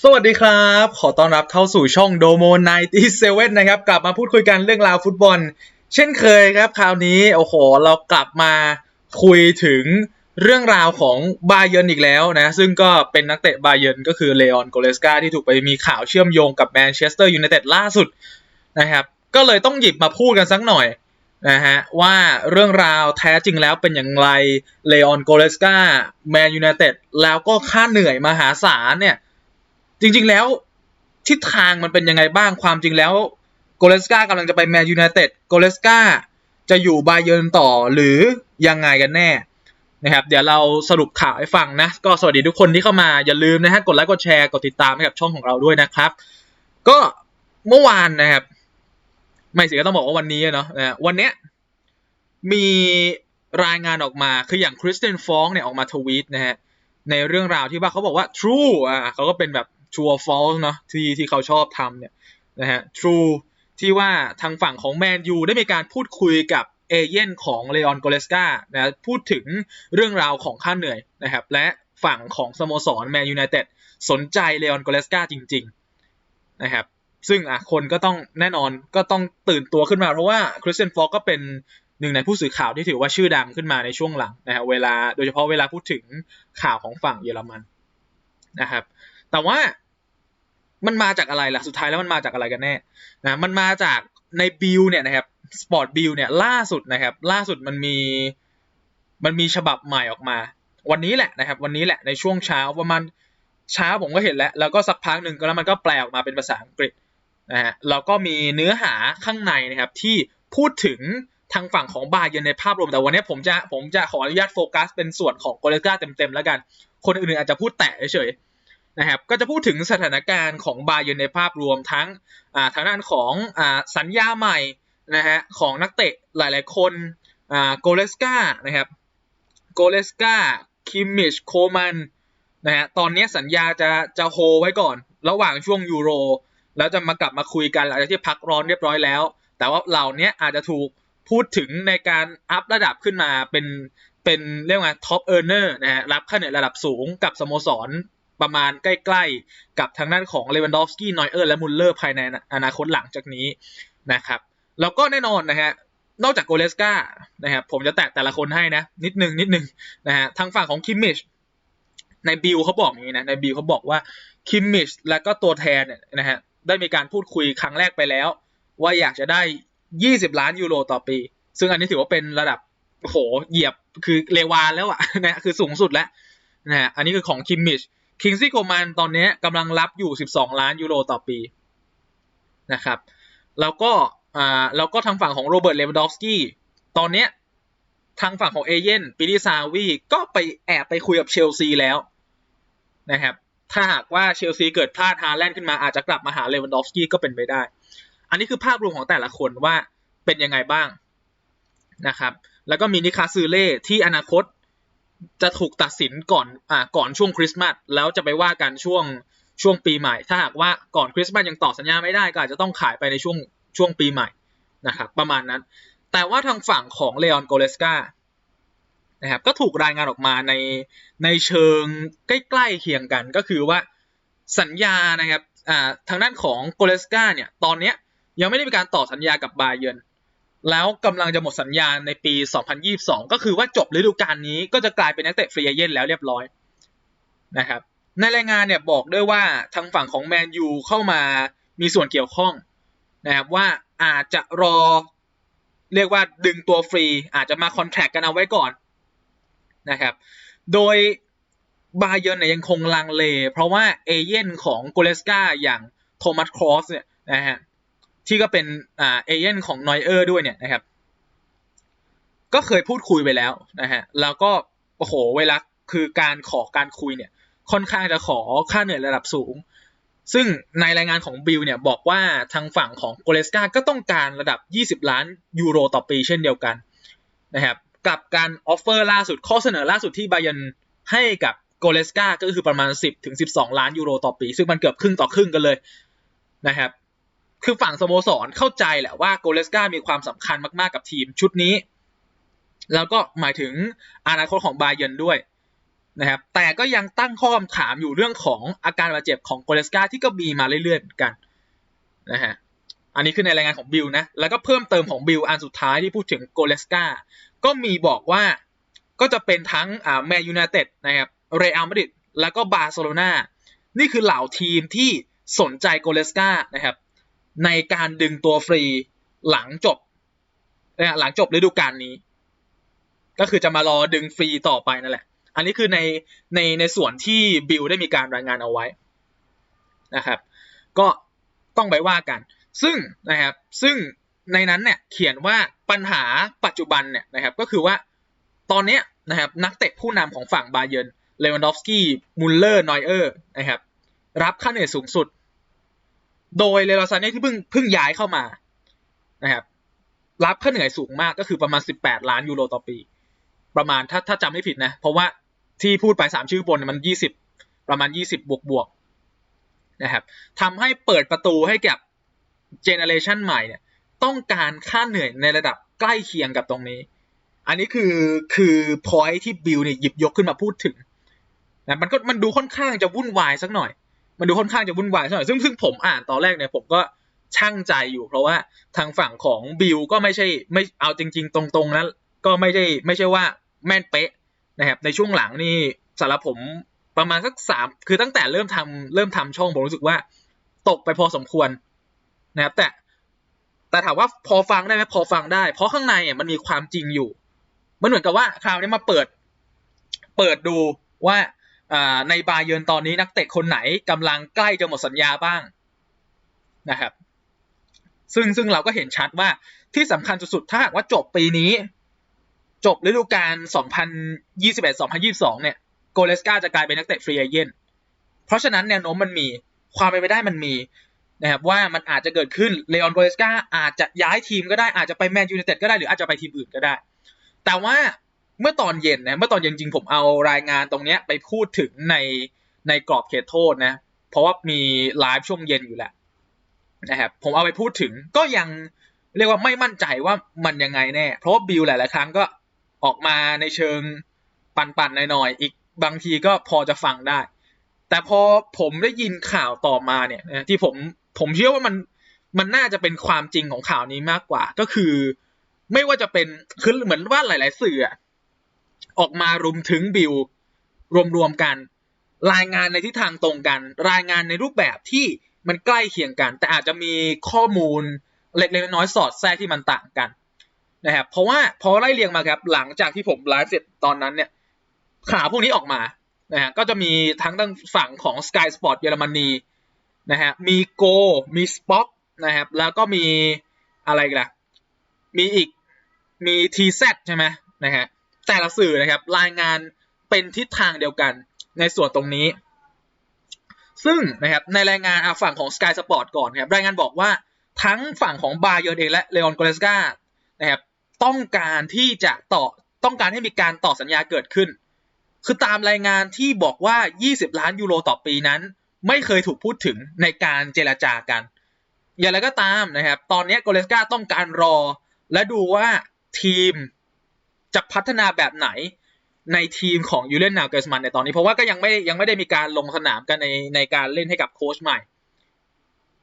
สวัสดีครับ ขอต้อนรับเข้าสู่ช่องโดโม97นะครับ กลับมาพูดคุยกันเรื่องราวฟุตบอล เช่นเคยครับ คราวนี้ โอ้โห เรากลับมาคุยถึงเรื่องราวของบาเยิร์นอีกแล้วนะ ซึ่งก็เป็นนักเตะบาเยิร์นก็คือเลออนโกเลสกาที่ถูกไปมีข่าวเชื่อมโยงกับแมนเชสเตอร์ยูไนเต็ดล่าสุดนะครับ ก็เลยต้องหยิบมาพูดกันสักหน่อยนะฮะว่าเรื่องราวแท้จริงแล้วเป็นอย่างไรเลออนโกเลสกาแมนยูไนเต็ดแล้วก็ค่าเหนื่อยมหาศาลเนี่ย จริง ๆ แล้วทิศทางมันเป็นยังไงบ้างความจริงแล้วโกเลสกากำลังจะไปแมนยูไนเต็ดโกเลสกาจะอยู่บาเยิร์นต่อหรือยังไงกันแน่นะครับเดี๋ยวเราสรุปข่าวให้ฟังนะ ก็สวัสดีทุกคนที่เข้ามาอย่าลืมนะฮะกดไลค์กดแชร์กดติดตามให้กับช่องของเราด้วยนะครับ ก็เมื่อวานนะครับ ไม่สิก็ต้องบอกว่าวันนี้เนาะนะวันเนี้ยมีรายงานออกมาคืออย่างคริสเตนฟองเนี่ยออกมาทวีตนะฮะในเรื่องราวที่ว่าเขาบอกว่า true อ่าเขาก็เป็นแบบ true or false เนาะที่ที่เขาชอบทำเนี่ยนะฮะ true ที่ว่าทางฝั่งของแมนยูได้มีการพูดคุยกับเอเย่นของเลออนโกเลสกานะพูดถึงเรื่องราวของค่าเหนื่อยนะครับและฝั่งของสโมสรแมนยูไนเต็ดสนใจเลออนโกเลสกาจริงๆนะครับซึ่งอะคนก็ต้องแน่นอนก็ต้องตื่นตัวขึ้นมาเพราะว่าคริสเตียนฟอกก็เป็นหนึ่งในผู้สื่อข่าวที่ถือว่าชื่อดังขึ้นมาในช่วงหลังนะฮะเวลาโดยเฉพาะเวลาพูดถึงข่าวของฝั่งเยอรมันนะครับแต่ว่า มันมาจากอะไรล่ะ สุดท้ายแล้วมันมาจากอะไรกันแน่นะมันมาจากในบิลเนี่ยนะครับสปอร์ตบิลเนี่ยล่าสุดนะครับ ล่าสุดมันมีมันมีฉบับใหม่ออกมา วันนี้แหละนะครับ วันนี้แหละในช่วงเช้าประมาณเช้าผมก็เห็นแล้ว แล้วก็สักพักหนึ่งก็แล้วมันก็แปลออกมาเป็นภาษาอังกฤษนะฮะแล้วก็มีเนื้อหาข้างในนะครับ ที่พูดถึงทางฝั่งของบาเยนในภาพรวมแต่วันนี้ผมจะผมจะขออนุญาตโฟกัสเป็นส่วนของโกเลกาเต็มๆแล้วกัน คนอื่นๆอาจจะพูดแตะเฉยๆ นะครับก็จะพูดถึงสถานการณ์ของบาเยร์นในภาพรวมทั้งอ่าทางด้านของอสัญญาใหม่นะฮะของนักเตะหลายๆคนโกเลสกานะครับโกเลสกาคิมมิชโคมันนะฮะตอนนี้สัญญาจะจะโฮไว้ก่อน ระหว่างช่วงยูโร แล้วจะมากลับมาคุยกันหลังจากที่พักร้อนเรียบร้อยแล้ว แต่ว่าเหล่านี้อาจจะถูกพูดถึงในการอัพระดับขึ้นมาเป็นเป็นเรียกว่าท็อปเออร์เนอร์นะฮะรับค่าเหนื่อยระดับสูงกับสโมสร ประมาณใกล้ๆ กับทางด้านของเลวันดอฟสกี้นอยเออร์และมุลเลอร์ภายในอนาคตหลังจากนี้นะครับ แล้วก็แน่นอนนะฮะนอกจากโกเลสกานะครับผมจะแตะแต่ละคนให้นะ นิดนึงนิดนึงนะฮะทางฝั่งของคิมมิชในบิลเขาบอกอย่างนี้นะในบิลเขาบอกว่าคิมมิชและก็ตัวแทนเนี่ยนะฮะได้มีการพูดคุยครั้งแรกไปแล้ว ว่าอยากจะได้ 20 ล้านยูโรต่อปี ซึ่งอันนี้ถือว่าเป็นระดับโหเหยียบคือเลวานแล้วอะนะคือสูงสุดแล้วนะฮะอันนี้คือของคิมมิช คิงซี่โกมันตอนนี้กำลังรับอยู่ 12 ล้านยูโรต่อปีนะครับ แล้วก็อ่าแล้วก็ทางฝั่งของโรเบิร์ตเลวานดอฟสกี้ตอนนี้ทางฝั่งของเอเย่นปิลิซาวีก็ไปแอบไปคุยกับเชลซีแล้วนะครับถ้าหากว่าเชลซีเกิดพลาดฮาแลนด์ขึ้นมาอาจจะกลับมาหาเลวันดอฟสกี้ก็เป็นไปได้ อันนี้คือภาพรวมของแต่ละคนว่าเป็นยังไงบ้างนะครับ แล้วก็มีนิคาซูเล่ที่อนาคต จะถูกตัดสินก่อนอ่าก่อนช่วงคริสต์มาสแล้วจะไปว่ากันช่วงช่วงปีใหม่ ถ้าหากว่าก่อนคริสต์มาสยังต่อสัญญาไม่ได้ก็อาจจะต้องขายไปในช่วงช่วงปีใหม่นะครับประมาณนั้น แต่ว่าทางฝั่งของเลออนโกเลสกานะครับก็ถูกรายงานออกมาในในเชิงใกล้ๆเคียงกันก็คือว่าสัญญานะครับอ่าทางด้านของโกเลสกาเนี่ยตอนเนี้ยยังไม่ได้มีการต่อสัญญากับบาเยิร์น แล้วกำลังจะหมดสัญญาในปี 2022 ก็คือว่าจบฤดูกาลนี้ก็จะกลายเป็นนักเตะฟรีเอเย่นแล้วเรียบร้อยนะครับในรายงานเนี่ยบอกด้วยว่าทางฝั่งของแมนยูเข้ามามีส่วนเกี่ยวข้องนะครับว่าอาจจะรอเรียกว่าดึงตัวฟรี อาจจะมาคอนแทคกันเอาไว้ก่อนนะครับโดยบาเยิร์นเนี่ยยังคงลังเล เพราะว่าเอเย่นของโกเลสกาอย่างโทมัสครอสเนี่ยนะฮะ ที่ก็เป็นอ่าเอเย่นของนอยเออร์ด้วยเนี่ยนะครับ ก็เคยพูดคุยไปแล้วนะฮะแล้วก็โอ้โหเวลาคือการขอการคุยเนี่ย ค่อนข้างจะขอค่าเหนื่อยระดับสูง ซึ่งในรายงานของบิลเนี่ยบอกว่าทางฝั่งของโกเลสกาก็ต้องการระดับ 20 ล้านยูโรต่อปีเช่นเดียวกันนะครับกับการออฟเฟอร์ล่าสุดข้อเสนอล่าสุดที่บายันให้กับโกเลสกาก็คือประมาณ 10ถึง12 ล้านยูโรต่อปี ซึ่งมันเกือบครึ่งต่อครึ่งกันเลยนะครับ คือฝั่งสโมสรเข้าใจแหละว่าโกเลสกามีความสำคัญมากๆกับทีมชุดนี้ แล้วก็หมายถึงอนาคตของบาเยนด้วยนะครับ แต่ก็ยังตั้งข้อคำถามอยู่เรื่องของอาการบาดเจ็บของโกเลสกาที่ก็มีมาเรื่อยๆเหมือนกันนะฮะ อันนี้คือในรายงานของบิลนะ แล้วก็เพิ่มเติมของบิลอันสุดท้ายที่พูดถึงโกเลสกาก็มีบอกว่าก็จะเป็นทั้งอ่าแมนยูไนเต็ดนะครับ เรอัลมาดริด แล้วก็บาร์เซโลนา นี่คือเหล่าทีมที่สนใจโกเลสกานะครับ ในการดึงตัวฟรีหลังจบนะหลังจบฤดูกาลนี้ ก็คือจะมารอดึงฟรีต่อไปนั่นแหละ อันนี้คือในในในส่วนที่บิลได้มีการรายงานเอาไว้นะครับ ก็ต้องไปว่ากัน ซึ่งนะครับซึ่งในนั้นเนี่ยเขียนว่าปัญหาปัจจุบันเนี่ยนะครับก็คือว่าตอนนี้นะครับนักเตะผู้นำของฝั่งบาเยิร์นเลวันดอฟสกี้มุลเลอร์นอยเออร์นะครับรับค่าเหนื่อยสูงสุด โดยเลโรซาเน่ที่เพิ่งเพิ่งย้ายเข้ามานะครับรับค่าเหนื่อยสูงมากก็คือประมาณ 18 ล้านยูโรต่อปี ประมาณถ้าถ้าจำไม่ผิดนะ เพราะว่าที่พูดไปสามชื่อบนมัน 20 ประมาณ 20 บวกบวกนะครับทำให้เปิดประตูให้กับเจเนอเรชันใหม่เนี่ยต้องการค่าเหนื่อยในระดับใกล้เคียงกับตรงนี้ อันนี้คือคือพอยที่บิลเนี่ยหยิบยกขึ้นมาพูดถึงนะมันก็มันดูค่อนข้างจะวุ่นวายสักหน่อย มันดูค่อนข้างจะวุ่นวายสักหน่อยซึ่งซึ่งผมอ่านตอนแรกเนี่ยผมก็ช่างใจอยู่ เพราะว่าทางฝั่งของบิลก็ไม่ใช่ไม่เอาจริง ๆ ตรงๆนั้นก็ไม่ใช่ไม่ใช่ว่าแม่นเป๊ะนะครับในช่วงหลังนี่สำหรับผมประมาณสักสามคือตั้งแต่เริ่มทำเริ่มทำช่องผมรู้สึกว่าตกไปพอสมควรนะครับแต่แต่ถามว่าพอฟังได้ไหมพอฟังได้ เพราะข้างในอะมันมีความจริงอยู่ มันเหมือนกับว่าคราวนี้มาเปิด เปิดดูว่า ในบาเยิร์นตอนนี้นักเตะคนไหนกำลังใกล้จะหมดสัญญาบ้างนะครับ ซึ่งซึ่งเราก็เห็นชัดว่าที่สำคัญสุดๆถ้าหากว่าจบปีนี้ จบฤดูกาล 2021-2022 เนี่ย โกเลสกาจะกลายเป็นนักเตะฟรีเอเจนเพราะฉะนั้นแนวโน้มมันมีความเป็นไปได้มันมีนะครับว่ามันอาจจะเกิดขึ้นเลออนโกเลสกาอาจจะย้ายทีมก็ได้อาจจะไปแมนยูไนเต็ดก็ได้หรืออาจจะไปทีมอื่นก็ได้ แต่ว่า เมื่อตอนเย็นนะเมื่อตอนเย็นจริงผมเอารายงานตรงนี้ไปพูดถึงในในกรอบเขตโทษนะ เพราะว่ามีไลฟ์ช่วงเย็นอยู่แหละนะครับผมเอาไปพูดถึงก็ยังเรียกว่าไม่มั่นใจว่ามันยังไงแน่ เพราะบิลหลาย ๆ ครั้งก็ออกมาในเชิงปั่นๆหน่อยๆอีกบางทีก็พอจะฟังได้ แต่พอผมได้ยินข่าวต่อมาเนี่ยที่ผมผมเชื่อว่ามันมันน่าจะเป็นความจริงของข่าวนี้มากกว่า ก็คือ ไม่ว่าจะเป็นคือเหมือนว่าหลาย ๆ สื่อ ออกมารุมถึงบิลรวมๆกัน รายงานในทิศทางตรงกัน รายงานในรูปแบบที่มันใกล้เคียงกัน แต่อาจจะมีข้อมูลเล็กๆน้อยๆสอดแทรกที่มันต่างกันนะครับเพราะว่าพอไล่เรียงมาครับหลังจากที่ผมไลฟ์เสร็จตอนนั้นเนี่ยข่าวพวกนี้ออกมานะฮะก็จะมีทั้งทางฝั่งของ Sky Sport เยอรมนีนะฮะมีโกมีสป็อกนะครับแล้วก็มีอะไรกันล่ะมีอีกมีทีเซใช่ไหมนะฮะ แต่ละสื่อนะครับรายงานเป็นทิศทางเดียวกันในส่วนตรงนี้ ซึ่งนะครับในรายงานฝั่งของ Sky Sport ก่อนครับรายงานบอกว่าทั้งฝั่งของบาเยอร์เองและเลออนโกเลสกานะครับต้องการที่จะต่อต้องการให้มีการต่อสัญญาเกิดขึ้น คือตามรายงานที่บอกว่า 20 ล้านยูโรต่อปีนั้น ไม่เคยถูกพูดถึงในการเจรจากัน อย่างไรก็ตามนะครับ ตอนนี้โกเลสกาต้องการรอ และดูว่าทีม จะพัฒนาแบบไหนในทีมของยูเลนนาเกอร์สมันในตอนนี้เพราะว่าก็ยังไม่ยังไม่ได้มีการลงสนามกันในในการเล่นให้กับโค้ชใหม่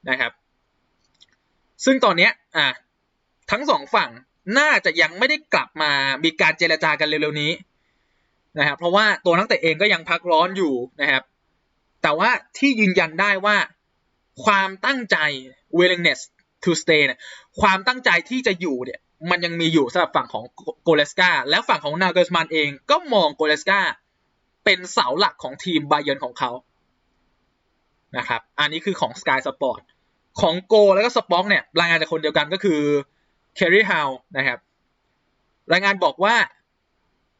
นะครับ ซึ่งตอนนี้อะทั้งสองฝั่งน่าจะยังไม่ได้กลับมามีการเจรจากันเร็วๆนี้นะครับเพราะว่าตัวนักเตะเองก็ยังพักร้อนอยู่นะครับ แต่ว่าที่ยืนยันได้ว่าความตั้งใจ willingness to stay เนี่ยความตั้งใจที่จะอยู่เนี่ย มันยังมีอยู่สำหรับฝั่งของโกเลสกาและฝั่งของนาเกอร์สมันเองก็มองโกเลสกาเป็นเสาหลักของทีมบาเยนของเขานะครับ อันนี้คือของ Sky Sport ของโกแล้วก็สป็อกเนี่ยรายงานจากคนเดียวกันก็คือเคอรี่ฮาวนะครับ รายงานบอกว่า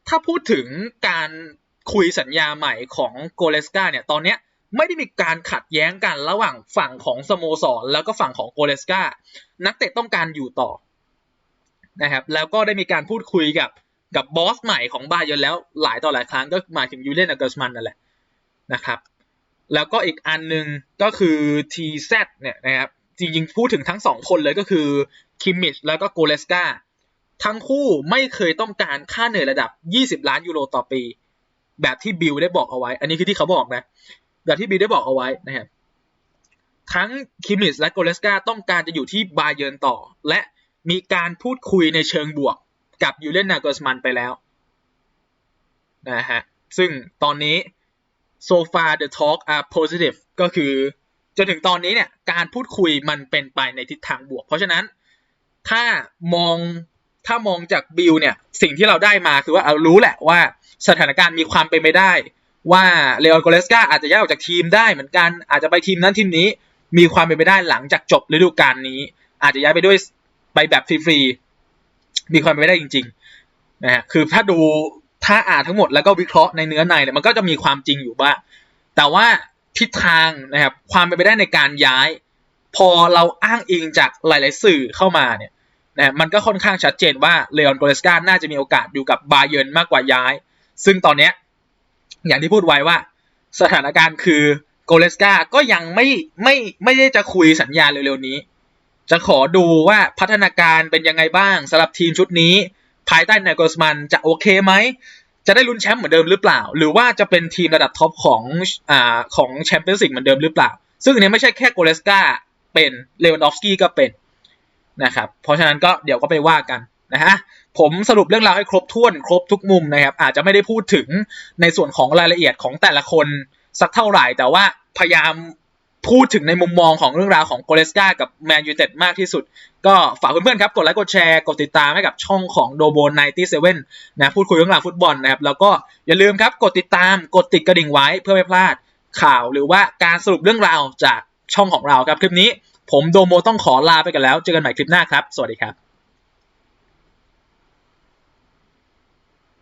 ถ้าพูดถึงการคุยสัญญาใหม่ของโกเลสกาเนี่ยตอนนี้ไม่ได้มีการขัดแย้งกันระหว่างฝั่งของสโมสรแล้วก็ฝั่งของโกเลสกานักเตะต้องการอยู่ต่อ นะครับแล้วก็ได้มีการพูดคุยกับกับบอสใหม่ของบาเยนแล้วหลายต่อหลายครั้งก็หมายถึงยูเลนอเกอร์สมันนั่นแหละนะครับแล้วก็อีกอันนึงก็คือ TZ เนี่ยนะครับจริงๆพูดถึงทั้งสองคนเลยก็คือคิมมิชแล้วก็โกเลสกาทั้งคู่ไม่เคยต้องการค่าเหนื่อยระดับ 20 ล้านยูโรต่อปี แบบที่บิลได้บอกเอาไว้ อันนี้คือที่เขาบอกนะ แบบที่บิลได้บอกเอาไว้นะครับทั้งคิมมิสและโกเลสกาต้องการจะอยู่ที่บาเยิร์นต่อ และ มีการพูดคุยในเชิงบวกกับยูเลนนาโกสมันไปแล้วนะฮะซึ่งตอนนี้ so far the talk are positive ก็คือจนถึงตอนนี้เนี่ยการพูดคุยมันเป็นไปในทิศทางบวก เพราะฉะนั้นถ้ามองถ้ามองจากบิลเนี่ยสิ่งที่เราได้มาคือว่าเอารู้แหละว่าสถานการณ์มีความเป็นไปได้ ว่าเลออนโกเลสกาอาจจะย้ายออกจากทีมได้เหมือนกันอาจจะไปทีมนั้นทีมนี้มีความเป็นไปได้หลังจากจบฤดูกาลนี้ อาจจะย้ายไปด้วย ไปแบบฟรีๆมีความเป็นไปได้จริงๆนะฮะคือถ้าดูถ้าอ่านทั้งหมดแล้วก็วิเคราะห์ในเนื้อในเนี่ยมันก็จะมีความจริงอยู่บ้างแต่ว่าทิศทางนะครับความเป็นไปได้ในการย้าย พอเราอ้างอิงจากหลาย ๆ สื่อเข้ามาเนี่ยนะมันก็ค่อนข้างชัดเจนว่าเลออนโกเลสกาน่าจะมีโอกาสอยู่กับบาเยิร์นมากกว่าย้าย ซึ่งตอนเนี้ยอย่างที่พูดไว้ว่า สถานการณ์คือโกเลสกาก็ยังไม่ไม่ไม่ได้จะคุยสัญญาเร็วๆนี้ จะขอดูว่าพัฒนาการเป็นยังไงบ้างสำหรับทีมชุดนี้ ภายใต้นายโกสมันจะโอเคไหม จะได้ลุ้นแชมป์เหมือนเดิมหรือเปล่า หรือว่าจะเป็นทีมระดับท็อปของอ่าของแชมเปี้ยนส์ลีกเหมือนเดิมหรือเปล่า ซึ่งอันนี้ไม่ใช่แค่โกเลสกาเป็นเลวันดอฟสกี้ก็เป็นนะครับเพราะฉะนั้นก็เดี๋ยวก็ไปว่ากันนะฮะผมสรุปเรื่องราวให้ครบถ้วนครบทุกมุมนะครับ อาจจะไม่ได้พูดถึงในส่วนของรายละเอียดของแต่ละคนสักเท่าไหร่แต่ว่าพยายาม พูดถึงในมุมมองของเรื่องราวของโกเลสกากับแมนยูเต็ดมากที่สุด ก็ฝากเพื่อนๆครับกดไลค์กดแชร์ กดติดตามให้กับช่องของโดโบ97นะพูดคุยเรื่องราวฟุตบอลนะครับแล้วก็อย่าลืมครับกดติดตามกดติดกระดิ่งไว้เพื่อไม่พลาดข่าวหรือว่าการสรุปเรื่องราวจากช่องของเราครับคลิปนี้ ผมโดโมต้องขอลาไปกันแล้ว เจอกันใหม่คลิปหน้าครับ สวัสดีครับ